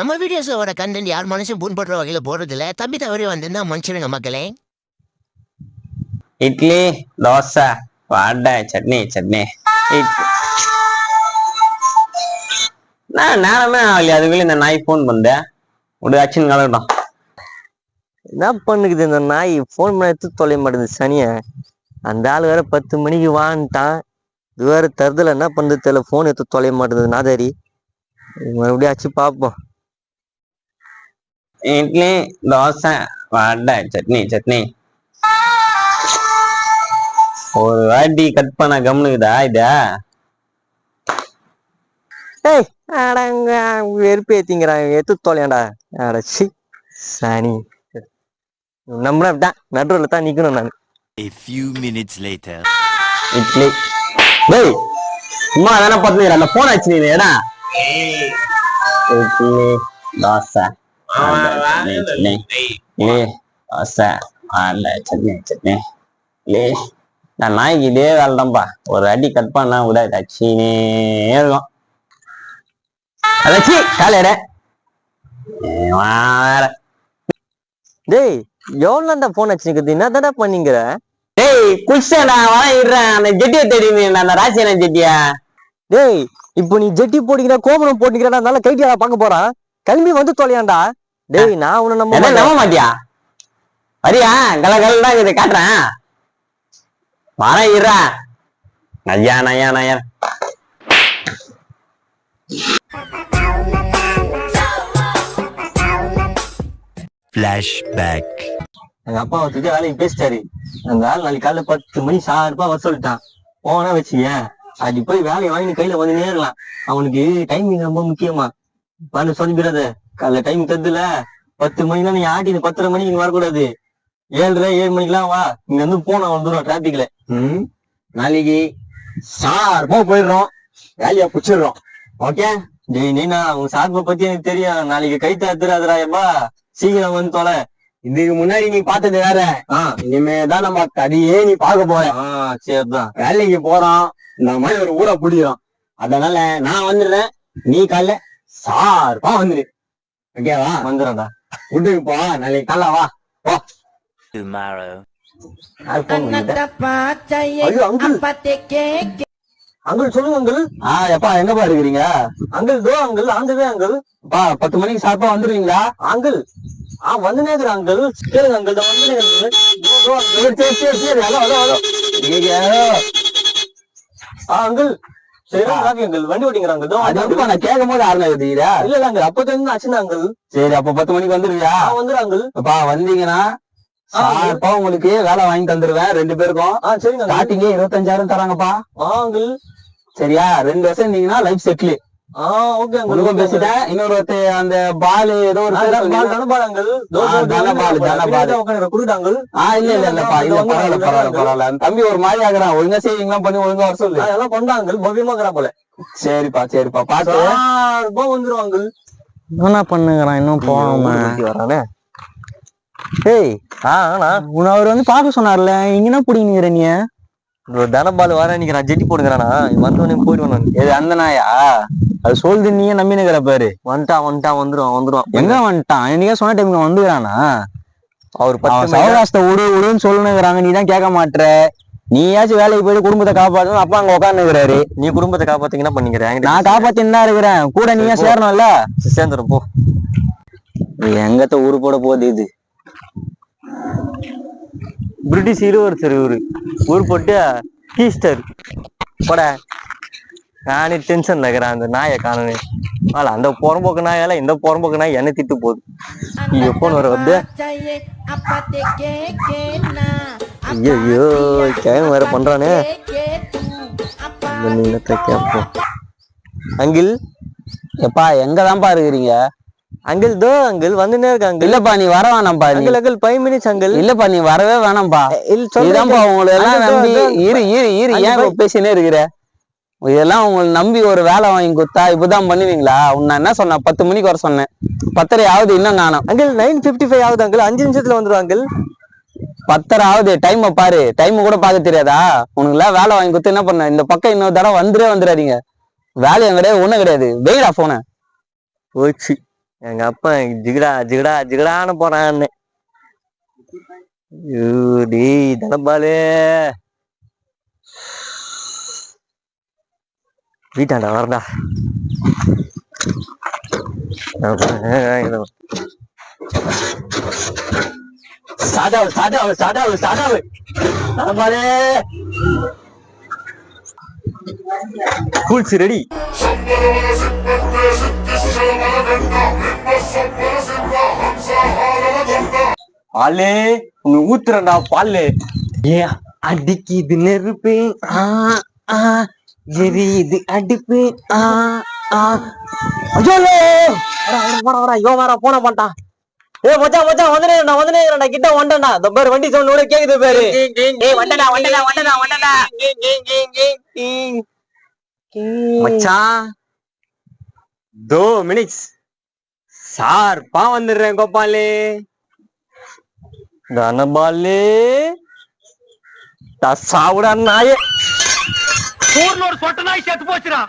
நம்ம வீடியோஸோட கண்டென்ட் யார் மனுஷன் புண்படுற வகையில் போடுறதில்ல தம்பி தவறி வந்திருந்தா மனுஷனுங்க மக்களே. இட்லி தோசை வடை சட்னி சட்னி. நான் நேரமே ஆகலையா. அதுக்குள்ள இந்த நாய் ஃபோன் பண்ணேன் ஒரு அச்சுன்னு கலக்கட்டும் என்ன பண்ணுக்குது இந்த நாய்? ஃபோன் பண்ண எடுத்து தொலைய மாட்டேங்குது சனிய. அந்த ஆள் வேற பத்து மணிக்கு வான்ட்டான். இது வேற தருதல. என்ன பண்ணுறது தெரியல. ஃபோன் எடுத்து தொலைய மாட்டேங்குது நாதாரி. மறுபடியும் ஆச்சு பார்ப்போம். இட்லி தோசை வடை சட்னி சட்னி ஒரு வாட்டி கட் பண்ண கம்னுக்குதா இதா ஏய் அடங்க வெறுப்பு ஏத்திங்கிறான் எடுத்து தொலையாண்டா அடச்சி சனி நம்மள தான் நடுவில் தான் நிக்கணும் நான் A few minutes later. Idli டேய் சும்மா தானே பார்த்துக்கிற அந்த போன் ஆச்சு நீ ஏடா இட்லி தோசை வடை, சட்னி தோசை சட்னி சட்னி நான் நாய்க்கு இதே வேலை தான்ப்பா ஒரு அடி கட் பண்ணா கூட தச்சினே இருக்கும் அதாச்சி காலையிட டேய் எவ்வளோ அந்த போன் வச்சுருக்குது என்ன தானே பண்ணிங்கிற டேய் குஷா நான் இடுறேன் அந்த ஜெட்டியை தெரியுமே அந்த ராசியான ஜெட்டியா டேய் இப்போ நீ ஜெட்டி போட்டுக்கிற கோபுரம் போட்டுக்கிறா அதனால கைட்டியாரா பார்க்க போறான் கிளம்பி வந்து தொலையாண்டா டேய் நான் உன்னை நம்ப. நம்ப மாட்டியா? வரியா? கல கல தான் இதை காட்டுறேன் வர இருறா நையா நையா நையா. Flashback. எங்க அப்பா ஒருத்தர் வேலைக்கு பேசிட்டாரு. அந்த ஆள் நாளைக்கு காலைல பத்து மணி சார்பா வர சொல்லிட்டான். போனா வச்சுக்க அது போய் வேலையை வாங்கி கையில வந்து நேரலாம் அவனுக்கு டைமிங் ரொம்ப முக்கியமா. பண்ணு சொல்லிவிடாத காலைல டைம் தருதுல பத்து மணிலாம் நீ ஆட்டிட்டு பத்தரை மணிக்கு இங்க வரக்கூடாது. ஏழரை ஏழு மணிக்கெல்லாம் வா. இங்க வந்து போன வந்துடும் டிராபிக்ல ம். நாளைக்கு சார்பா போயிடுறோம். வேலையா புடிச்சிடுறோம். ஓகே டேய் நீனா உன் சார்பை பத்தி எனக்கு தெரியும். நாளைக்கு கை தாத்துறாதுரா எப்பா. சீக்கிரம் வந்து தொலை. இதுக்கு முன்னாடி நீ பார்த்தது வேற. ஆ இனிமே தான் நம்ம கதையே நீ பார்க்க போற. சரிதான். வேலைக்கு போறோம். இந்த மாதிரி ஒரு ஊரை பிடிக்கிறோம். அதனால நான் வந்துடுறேன். நீ காலைல சார்பா வந்துடு ஓகேவா வந்துடும்டா வீட்டுக்கு போ நாளைக்கு காலைல வா. ஐயோ அங்கிள் சொல்லுங்க அங்கிள் ஆ எப்பா எங்கப்பா இருக்கிறீங்க? அங்கிள் தோ அங்கிள் அங்கிள் பா பத்து மணிக்கு சார்பா வந்துருவீங்களா அங்கிள் ஆ வந்து நேக்குற அங்கிள் கேளுங்க அங்கிள் தான் வந்து நேக்குறேன் தோ, தோ, uncle. சரி சரி சரி. சரி ஹலோ ஹலோ ஹலோ நீங்க ஆ அங்கிள் சரி ராவி அங்கிள் வண்டி ஓட்டிங்கிற அங்கிள் தோ அது வந்து வந்து நான் கேட்கும் போது இருக்குதா இல்ல இல்ல அங்கிள் அப்போ தெரிஞ்சு ஆச்சுன்னா அங்கிள் சரி அப்ப பத்து மணிக்கு வந்துருவியா ஆ வந்துரு அங்கிள் அப்பா வந்தீங்கன்னா ஆ, சார்பா உங்களுக்கு வேலை வாங்கி தந்துருவேன் ரெண்டு பேருக்கும். ஸ்டார்டிங்கே இருபத்தஞ்சாயிரம் தராங்கப்பா. சரியா ரெண்டு வருஷம் இருந்தீங்கன்னா லைஃப் செட்டில் உனக்கும் பேசிட்டேன். இன்னொரு அந்த பால் ஏதோ ஒரு பேர் சொன்னீங்க. தனபால் அங்கிள் தோ, ஆ, தோ, தோ, தனபால், தோ, தனபால். உட்காந்து குடுடா அங்கிள் ஆ இல்ல இல்ல இல்ல பரவாயில்ல பரவாயில்ல பரவாயில்ல. அந்த தம்பி ஒரு மாதிரி ஆகுறான். ஒழுங்கா செய்வீங்களா பண்ணி ஒழுங்கா வர சொல்லு. அதெல்லாம் பண்ணா அங்கிள் பவ்யமா இருக்கிறா போல. சரிப்பா சரிப்பா. பாத்து அங்கிள் என்ன பண்ணுங்கிறான் இன்னும் போகாம. ஏய் ஆ ஆனா. உன்னை அவர் வந்து பார்க்க சொன்னார்ல. இங்க என்ன பிடிங்கிற நீ? ஒரு தனபால் வர நிக்கிறான் ஜெட்டி போடுங்கிறானா வந்தவனே போயிடுவான் நான் இது அந்த நாயா அது சொல்லுது நீயே நம்பினுக்கிற பாரு. வந்துட்டான் வந்துட்டான் வந்துருவான் வந்துருவான். எங்க வந்துட்டான்? என்னைக்கே சொன்ன டைம்ல வந்துக்கிறானா? அவர் பத்து சவகாசத்தை விடு விடுன்னு சொல்லணுங்கிறாங்க. நீ தான் கேட்க மாட்ற. நீயாச்சும் வேலைக்கு போயிட்டு குடும்பத்தை காப்பாத்தணும் அப்பா அங்க உட்காந்துக்கிறாரு நீ குடும்பத்தை காப்பாத்தீங்க என்ன பண்ணிக்கிறேன் நான் காப்பாத்தின்னு தான் இருக்கிறேன். கூட நீயே. சேரணும்ல? சேர்ந்துரும் போ. எங்கத்த ஊரு போட போகுது இது. பிரிட்டிஷ் இளவரசர் இவரு. ஊர் போட்டு ஈஸ்டர் போட. நானே டென்ஷன்ல இருக்கிறேன். அந்த நாயை காணனே ஆள அந்த புறம்போக்கு நாயால இந்த புறம்போக்கு நாய் என்ன திட்டு போகுது. போன் வர வந்து ஐயோ கேம் வேற பண்றானே. கேட்போம் அங்கிள் எப்பா எங்கதான்ப்பா இருக்கிறீங்க? அங்கிள் தோ அங்கிள் வந்துனே இருக்க அங்கிள் இல்லப்பா நீ வர வேணாம்ப்பா uncle uncle five minutes uncle. இல்லப்பா நீ வரவே வேணாம்ப்பா. இதான்ப்பா உங்களை எல்லாம் நம்பி இரு இரு இரு ஏன் பேசினே இருக்கிற? இதெல்லாம் உங்களை நம்பி ஒரு வேலை வாங்கி கொடுத்தா இப்பதான் பண்ணுவீங்களா? உன்னை என்ன சொன்னேன்? பத்து மணிக்கு வர சொன்னேன். பத்தரை ஆகுது இன்னும் காணோம். அங்கிள் நைன் பிப்டி ஃபைவ் ஆகுது அங்கிள். அஞ்சு நிமிஷத்துல அங்கிள். பத்தரை ஆகுது டைம் பாரு. டைம் கூட பார்க்க தெரியாதா? உனக்கு எல்லாம் வேலை வாங்கி கொடுத்து என்ன பண்ண இந்த பக்கம் இன்னொரு தடவை வந்துடே வந்துடாதீங்க. வேலையும் கிடையாது ஒண்ணும் கிடையாது. வெயிடா போன போச்சு. எங்க அப்பா ஜிகடா ஜிகடா ஜிகடான்னு போறான்னு. ஐயோ, டேய் தனபாலு. வீட்டாண்டா வரடா சாதாவு சாதாவு சாதாவு சாதாவு. தனபாலு. கூல்ஸ் ரெடி. பாலு உனக்கு ஊத்துறேன்டா பாலு. ஏ அடிக்குது நெருப்பு. ஆ ஆ எரியுது அடுப்பு. ஆ ஆ. ஐயோ வாடா வாடா யோ வாடா போன மாட்டான் ஏ மச்சான் மச்சான் வந்துனேடா வந்துனேடா கிட்ட வந்தேன்டா. இந்த பேர் வண்டி சவுண்ட் கூட கேக்குது பேரு. ஏய் வண்டடா வண்டடா வண்டடா வண்டடா மச்சான் தோ மினிட்ஸ். சார் பா வந்துடுறேன் கோபாலு. தனபாலு சாவுடா நாயே ஊர்ல ஒரு சொட்ட நாய் செத்து போச்சுடா